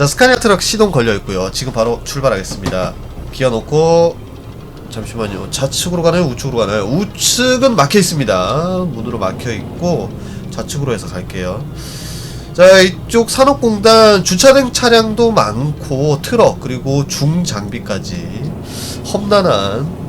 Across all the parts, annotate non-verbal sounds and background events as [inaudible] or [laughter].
자 스카니아 트럭 시동 걸려 있고요. 지금 바로 출발하겠습니다. 기어 놓고 잠시만요. 좌측으로 가나요? 우측으로 가나요? 우측은 막혀 있습니다. 문으로 막혀 있고 좌측으로 해서 갈게요. 자 이쪽 산업공단 주차된 차량도 많고 트럭 그리고 중장비까지 험난한 음,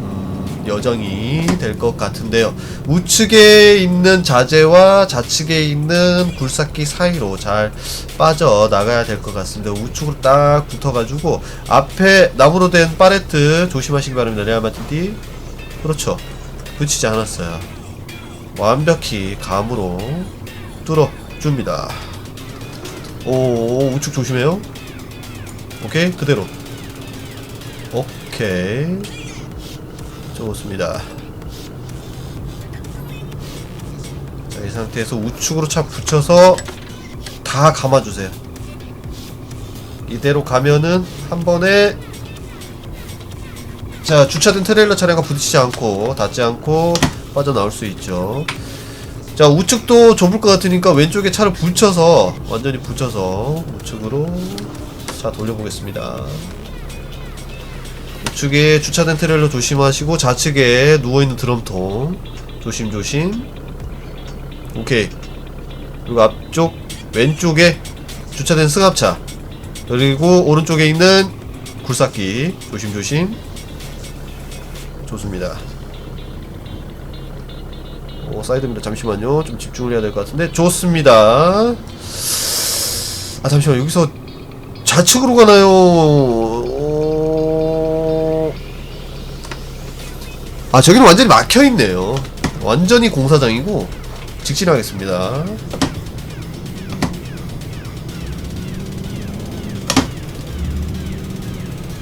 여정이 될 것 같은데요. 우측에 있는 자재와 좌측에 있는 굴삭기 사이로 잘 빠져 나가야 될 것 같습니다. 우측으로 딱 붙어가지고 앞에 나무로 된 파레트 조심하시기 바랍니다. 레아마틴디 그렇죠. 붙이지 않았어요. 완벽히 감으로 뚫어줍니다. 오, 우측 조심해요. 오케이, 그대로. 오케이. 좋습니다. 자, 이 상태에서 우측으로 차 붙여서 다 감아주세요. 이대로 가면은 한 번에 자 주차된 트레일러 차량과 부딪히지 않고 닿지 않고 빠져나올 수 있죠. 자 우측도 좁을 것 같으니까 왼쪽에 차를 붙여서 완전히 붙여서 우측으로 차 돌려보겠습니다. 우측에 주차된 트레일러 조심하시고 좌측에 누워있는 드럼통. 조심조심. 오케이. 그리고 앞쪽 왼쪽에 주차된 승합차. 그리고 오른쪽에 있는 굴삭기. 조심조심. 좋습니다. 오 사이드입니다. 잠시만요. 좀 집중을 해야 될 것 같은데. 좋습니다. 아 잠시만 여기서 좌측으로 가나요 아 저기는 완전히 막혀있네요 완전히 공사장이고 직진하겠습니다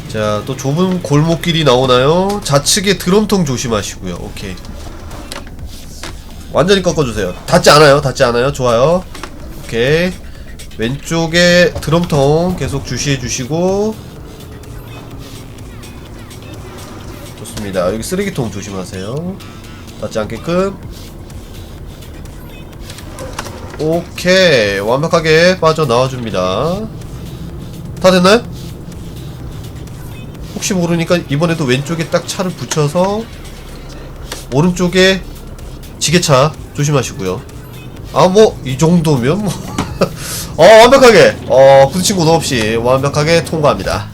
자, 또 좁은 골목길이 나오나요? 좌측에 드럼통 조심하시고요. 오케이. 완전히 꺾어주세요. 닿지 않아요. 닿지 않아요. 좋아요. 오케이. 왼쪽에 드럼통 계속 주시해 주시고. 좋습니다. 여기 쓰레기통 조심하세요. 닿지 않게끔. 오케이. 완벽하게 빠져나와줍니다. 다 됐나요? 혹시 모르니까 이번에도 왼쪽에 딱 차를 붙여서 오른쪽에 지게차 조심하시고요. 아 뭐 이 정도면 뭐 [laughs] 어, 완벽하게 어 부딪힌 곳 없이 완벽하게 통과합니다.